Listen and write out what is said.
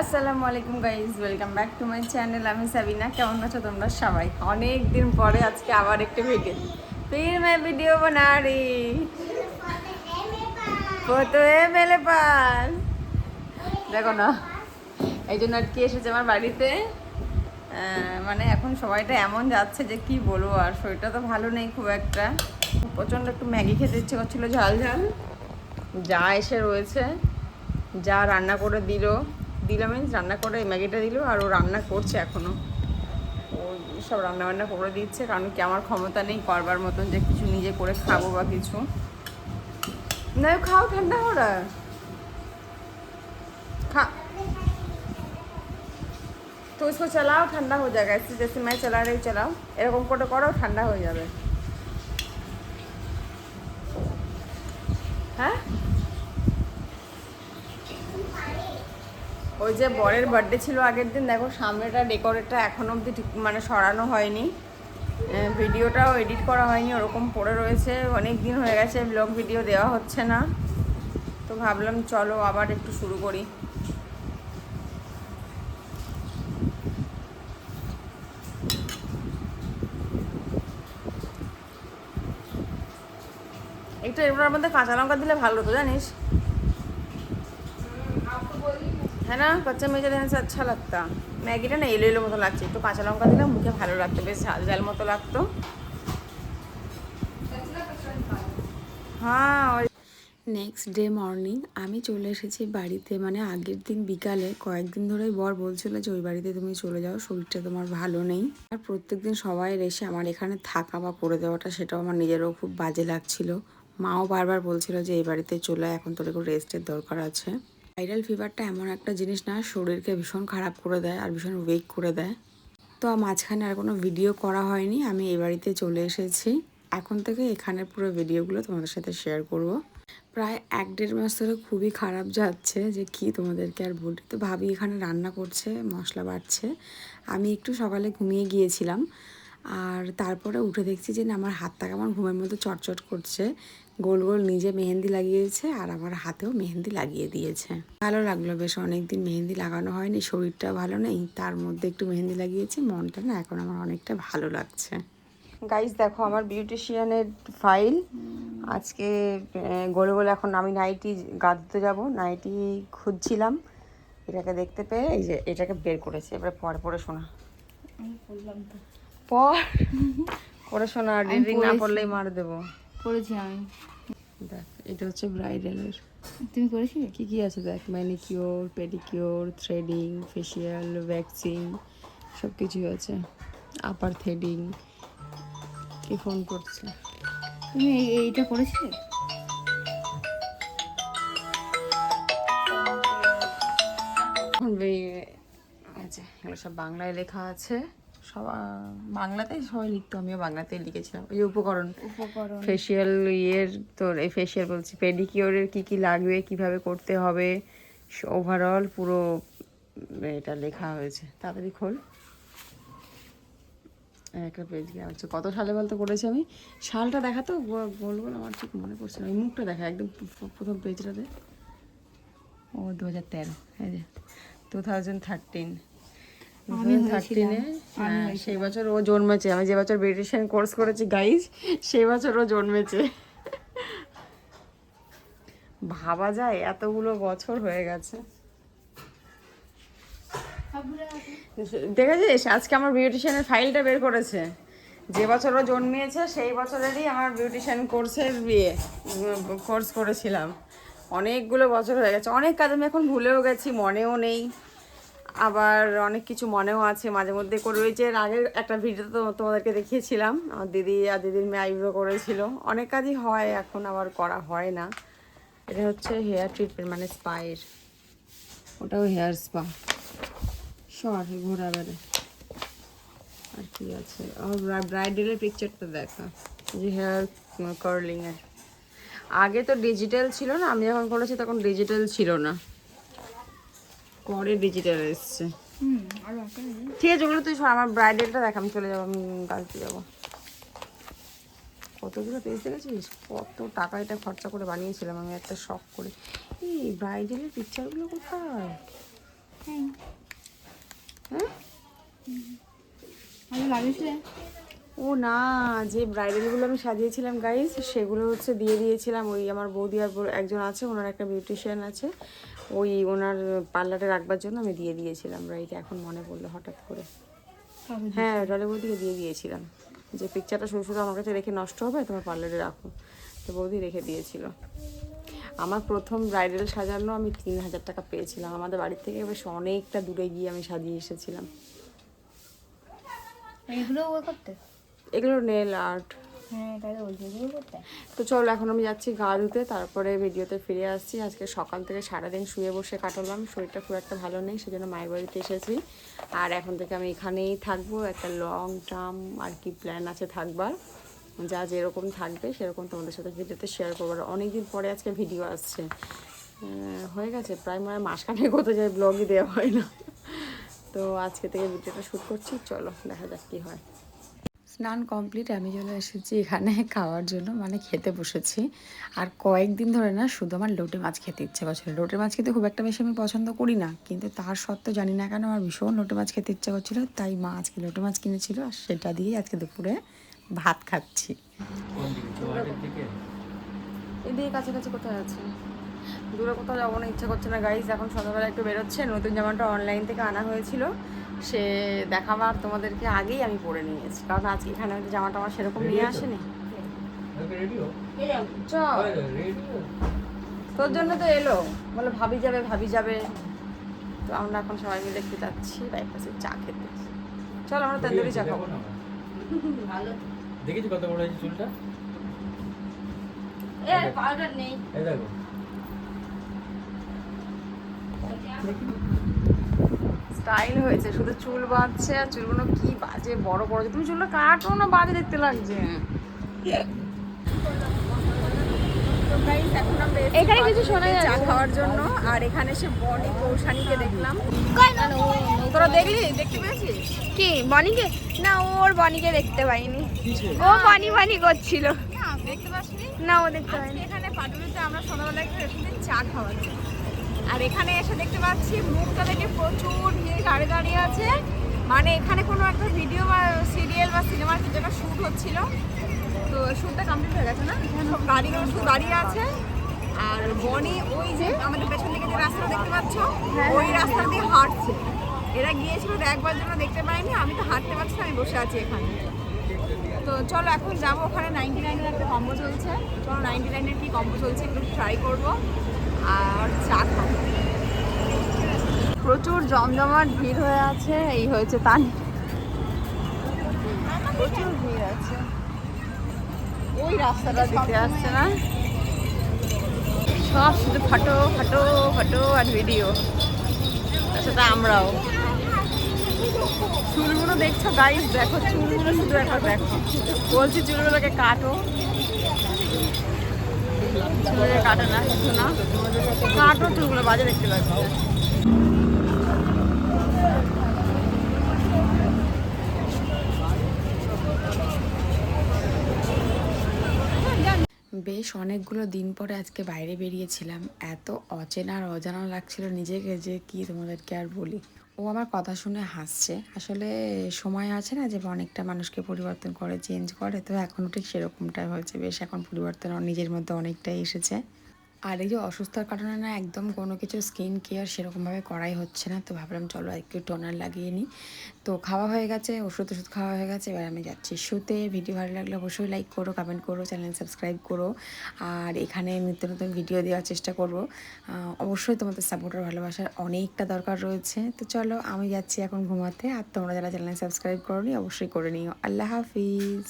আসসালামু আলাইকুম guys welcome back to my channel আমি সাবিনা, কেমন আছো তোমরা সবাই? অনেক দিন পরে আজকে আবার একটা ভিডিও ফির মে ভিডিও বানা রে এ মেলে পাল দেখো না, এই জন্য আর কি এসেছে আমার বাড়িতে। মানে এখন সবাইটা এমন যাচ্ছে যে কি বলব আর, শরীরটা তো ভালো নেই খুব একটা। প্রচণ্ড একটু ম্যাগি খেতে ইচ্ছে করছিল ঝাল ঝাল। যা এসে রয়েছে, যা রান্না করে দিল। দিল মিন্স রান্না করে ম্যাগিটা দিল আর ও রান্না করছে এখনো ও সব রান্না বান্না করে দিচ্ছে কারণ কি আমার ক্ষমতা নেই করবার মতন যে কিছু নিজে করে খাবো বা কিছু না খাও ঠান্ডা हो रहा है खा তো इसको चलाओ ठंडा हो जाएगा ऐसे जैसे मैं चला रही चलाओ এরকম করে করো ঠান্ডা হয়ে যাবে হ্যাঁ ওই যে বরের বার্থডে ছিল আগের দিন, দেখো সামনেটা ডেকোরেটটা এখনও অবধি ঠিক মানে সরানো হয়নি। ভিডিওটাও এডিট করা হয়নি, ওরকম পড়ে রয়েছে, অনেক দিন হয়ে গেছে ব্লগ ভিডিও দেওয়া হচ্ছে না। তো ভাবলাম চলো আবার একটু শুরু করি। একটু এগুলোর মধ্যে কাঁচা লঙ্কা দিলে ভালো হতো, জানিস? না কচ্চা মেজে দেন সে আচ্ছা লাগতা ম্যাগিটা না এলো এলো মতো লাগছে একটু কাঁচা লঙ্কা দিলে মুখে ভালো লাগতো বেশ ঝাল ঝাল মতো লাগতো হ্যাঁ নেক্সট ডে মর্নিং আমি চলে এসেছি বাড়িতে। মানে আগের দিন বিকালে, কয়েকদিন ধরেই বর বলছিল যে, ওই বাড়িতে তুমি চলে যাও, শরীরটা তোমার ভালো নেই। আর প্রত্যেকদিন সবাই এসে আমার এখানে থাকা বা করে দেওয়াটা, সেটাও আমার নিজেরও খুব বাজে লাগছিল। মাও বারবার বলছিল যে, এই বাড়িতে চলে এখন তোর একটু রেস্টের দরকার আছে। ভাইরাল ফিভারটা এমন একটা জিনিস না, শরীরকে ভীষণ খারাপ করে দেয় আর ভীষণ ওয়েক করে দেয়। তো মাঝখানে আর কোনো ভিডিও করা হয়নি, আমি এই বাড়িতে চলে এসেছি। এখন থেকে এখানের পুরো ভিডিওগুলো তোমাদের সাথে শেয়ার করব। প্রায় এক দেড় মাস ধরে খুবই খারাপ যাচ্ছে যে কি তোমাদেরকে আর বলি। তো ভাবি এখানে রান্না করছে, মশলা বাড়ছে আমি একটু সকালে ঘুমিয়ে গিয়েছিলাম। আর তারপরে উঠে দেখছি যে না আমার হাতটা কেমন ঘুমের মধ্যে চটচট করছে। গোল গোল নিজে মেহেন্দি লাগিয়েছে আর আমার হাতেও মেহেন্দি লাগিয়ে দিয়েছে। ভালো লাগল বেশ অনেকদিন মেহেন্দি লাগানো হয়নি শরীরটা ভালো নেই তার মধ্যে একটু মেহেন্দি লাগিয়েছি মনটা না এখন আমার অনেকটা ভালো লাগছে। গাইস দেখো আমার বিউটিশিয়ানের ফাইল আজকে গোল গোল এখন আমি নাইটি গা ধুতে যাব নাইটি খুঁজছিলাম এটাকে দেখতে পেয়ে এই যে এটাকে বের করেছে এবারে পরে পরে শোনা। পর পরে শোনা রিডিং না পড়লেই মার দেবো। করেছি আমি। দেখ এটা হচ্ছে ব্রাইডালের তুমি করেছিলে? কি কি আছে দেখ manicure pedicure threading facial waxing সব কিছুই আছে। আপার থ্রেডিং কি ফোন করছে? তুমি এই এইটা করেছিলে? এখন আচ্ছা এগুলো সব বাংলায় লেখা আছে। সব বাংলাতেই সবাই লিখতো আমিও বাংলাতেই লিখেছিলাম। ওই যে উপকরণ। উপকরণ। ফেসিয়াল ইয়ের তোর এই ফেসিয়াল বলছি পেডিকিওরের কি কি লাগবে কীভাবে করতে হবে ওভারঅল পুরো এটা লেখা হয়েছে। তাড়াতাড়ি খোল। একটা পেজ গিয়ে আছে কত সালে বলতে করেছি আমি? সালটা দেখা তো গোল গোল আমার ঠিক মনে পড়ছে না। ওই মুখটা দেখা একদম প্র- প্রথম পেজটাতে ও দু হাজার তেরো এই যে। Two thousand thirteen. থার্টিনে সেই বছর ও জন্মেছে। আমি যে বছর ব্রিটিশিয়ান কোর্স করেছি গাইজ সেই বছর ও জন্মেছে। ভাবা যায় এতগুলো বছর হয়ে গেছে। দেখেছিস? আজকে আমার বিউটিশিয়ানের ফাইলটা বের করেছে। যে বছর ও জন্মিয়েছে সেই বছরেরই আমার বিউটিশিয়ান কোর্সের বিয়ে কোর্স করেছিলাম। অনেকগুলো বছর হয়ে গেছে। অনেক কাজ আমি এখন ভুলেও গেছি মনেও নেই। আবার অনেক কিছু মনেও আছে, মাঝে মধ্যে করে। রয়েছে আগের একটা ভিডিও তো তোমাদেরকে দেখিয়েছিলাম, আমার দিদি আর দিদির মেয়ে আইব্রো করেছিল। অনেক কাজই হয়, এখন আবার করা হয় না। এটা হচ্ছে হেয়ার ট্রিটমেন্ট মানে স্পায়ের ওটাও হেয়ার স্পা। শর্ট ঘোরা বেড়ে আর কি আছে? ব্রাইডালের পিকচারটা দেখা। যে হেয়ার কার্লিং এর আগে তো ডিজিটাল ছিল না, আমি যখন করেছি তখন ডিজিটাল ছিল না। করে ডিজিটাল এসছে। ঠিক আছে ওগুলো তুই আমার ব্রাইডেলটা দেখ আমি চলে যাব আমি কাজে যাব। কতগুলো পেজ দেখেছিস কত টাকা এটা খরচা করে বানিয়েছিলাম আমি একটা শখ করে। এই ব্রাইডেলের পিকচারগুলো কোথায়? হ্যাঁ? হ্যাঁ ও না যে ব্রাইডেলগুলো আমি সাজিয়েছিলাম গাইজ সেগুলো হচ্ছে দিয়ে দিয়েছিলাম। ওই আমার বৌদি আর একজন আছে ওনার একটা বিউটিশিয়ান আছে। ওই ওনার পার্লারে রাখবার জন্য আমি দিয়ে দিয়েছিলাম রাইট এখন মনে পড়ল হঠাৎ করে। হ্যাঁ ডলে বৌদিকে দিয়ে দিয়েছিলাম। যে পিকচারটা শুধু শুধু আমার কাছে রেখে নষ্ট হবে তোমার পার্লারে রাখো। তো বৌদি রেখে দিয়েছিল। আমার প্রথম ব্রাইডাল সাজানো আমি তিন হাজার টাকা পেয়েছিলাম। আমাদের বাড়ির থেকে বেশ অনেকটা দূরে গিয়ে আমি সাজিয়ে এসেছিলাম। এগুলো করতে? এগুলো নেল আর্ট হ্যাঁ তো চলো, এখন আমি যাচ্ছি গা ধুতে, তারপরে ভিডিওতে ফিরে আসছি। আজকে সকাল থেকে সারাদিন শুয়ে বসে কাটালাম, শরীরটা খুব একটা ভালো নেই, সেজন্য মায়ের বাড়িতে এসেছি। আর এখন থেকে আমি এখানেই থাকব, একটা লং টার্ম আর কি প্ল্যান আছে থাকবার। যা যেরকম থাকবে, সেরকম তোমাদের সাথে ভিডিওতে শেয়ার করব অনেকদিন পরে আজকে ভিডিও আসছে। হয়ে গেছে, প্রায় মানে মাসখানেক হতে যায় ব্লগই দেওয়া হয় না। তো আজকে থেকে ভিডিওটা শ্যুট করছি, চলো, দেখা যাক কী হয়। স্নান কমপ্লিট, আমি চলে এসেছি এখানে খাওয়ার জন্য মানে খেতে বসেছি। আর কয়েকদিন ধরে না, শুধু আমার লোটে মাছ খেতে ইচ্ছে করছিল। লোটে মাছ খেতে খুব একটা বেশি আমি পছন্দ করি না, কিন্তু তার সত্ত্বেও জানি না কেন আমার ভীষণ লোটে মাছ খেতে ইচ্ছে করছিল, তাই মা আজকে লোটে মাছ কিনেছিল, আর সেটা দিয়ে আজকে দুপুরে ভাত খাচ্ছি। এদিকে কাছাকাছি কোথায় আছে? দূরে কোথাও যাব ইচ্ছা করছে না। গাইজ এখন সন্ধ্যাবেলা একটু বেরোচ্ছে, নতুন জামাটা অনলাইন থেকে আনা হয়েছিল। সে দেখাবার তোমাদেরকে আগেই আমি পরে নিয়েছি কারণ আজকে এখানে হয়তো জামাটা আমার সেরকম নিয়ে আসেনি। চ তোর জন্য তো এলো। বলে ভাবি যাবে ভাবি যাবে। তো আমরা এখন সবাই মিলে একটু যাচ্ছি বাইপাসে চা খেতে। চল আমরা তন্দুরি চা খাব। দেখেছি কত বড় হয়েছে চুলটা? পাউডার নেই। দেখো। স্টাইল হয়েছে শুধু চুল বাঁধছে আর চুলগুলো কি বাজে বড় বড় তুমি চুলটা কাটো না বাজে দেখতে লাগছে। এখানে কিছু শোনা যায় চা খাওয়ার জন্য আর এখানে সে বনি কৌশানীকে দেখলাম। তোরা দেখলি? দেখতে পেয়েছিস? কি বনিকে? না ওর বনিকে দেখতে পাইনি। ও বনি বনি করছিল। না ও দেখতে পাইনি। এখানে পাটুলিতে আমরা সন্ধ্যাবেলা একটু চা খাওয়াচ্ছি আর এখানে এসে দেখতে পাচ্ছি মুখটা থেকে প্রচুর ভিড় গাড়ি দাঁড়িয়ে আছে। মানে এখানে কোনো একটা ভিডিও বা সিরিয়াল বা সিনেমার কিছু একটা শ্যুট হচ্ছিল। তো শ্যুটটা কমপ্লিট হয়ে গেছে না? সব গাড়িগুলো শুধু দাঁড়িয়ে আছে। আর বনি ওই যে আমাদের পেছন দিকে যে রাস্তা দেখতে পাচ্ছ ওই রাস্তা দিয়ে হাঁটছে। এরা গিয়েছিল দেখবার জন্য দেখতে পাইনি আমি তো হাঁটতে পারছি না, আমি বসে আছি এখানে। তো চলো এখন যাব ওখানে নাইনটি নাইনের একটা কম্বো চলছে। চলো নাইনটি নাইনের কি কম্বো চলছে একটু ট্রাই করব। আর চা খাব। প্রচুর জমজমাট ভিড় হয়ে আছে এই হয়েছে তান। প্রচুর ভিড় আছে। ওই রাস্তাটা দিতে আসছে না? সব শুধু ফটো ফটো ফটো আর ভিডিও তার সাথে আমরাও। চুলগুলো দেখছ? গাইস দেখো, চুলগুলো শুধু একবার দেখো। বলছি চুলগুলোকে কাটো। চুলগুলো কাটো না, কিছু না। কাটো চুলগুলো, বাজে দেখতে লাগছে। বেশ অনেকগুলো দিন পরে আজকে বাইরে বেরিয়েছিলাম। এত অচেনা আর অজানা লাগছিল নিজেকে যে কি তোমাদেরকে আর বলি। ও আমার কথা শুনে হাসছে। আসলে সময় আছে না যে, অনেকটা মানুষকে পরিবর্তন করে চেঞ্জ করে। তো এখনও ঠিক সেরকমটাই হয়েছে। বেশ, এখন পরিবর্তন নিজের মধ্যে অনেকটাই এসেছে। আর এই যে অসুস্থতার কারণে না একদম কোনো কিছু স্কিন কেয়ার সেরকমভাবে করাই হচ্ছে না। তো ভাবলাম চলো একটু টোনার লাগিয়ে নিই। তো খাওয়া হয়ে গেছে, ওষুধ ওষুধ খাওয়া হয়ে গেছে, এবার আমি যাচ্ছি শুতে। ভিডিও ভালো লাগলে অবশ্যই লাইক করো কমেন্ট করো চ্যানেল সাবস্ক্রাইব করো। আর এখানে নিত্য নতুন ভিডিও দেওয়ার চেষ্টা করব। অবশ্যই তোমাদের সাপোর্টার ভালোবাসার অনেকটা দরকার রয়েছে। তো চলো আমি যাচ্ছি এখন ঘুমাতে। আর তোমরা যারা চ্যানেল সাবস্ক্রাইব করো অবশ্যই করে নিও। আল্লাহ হাফিজ।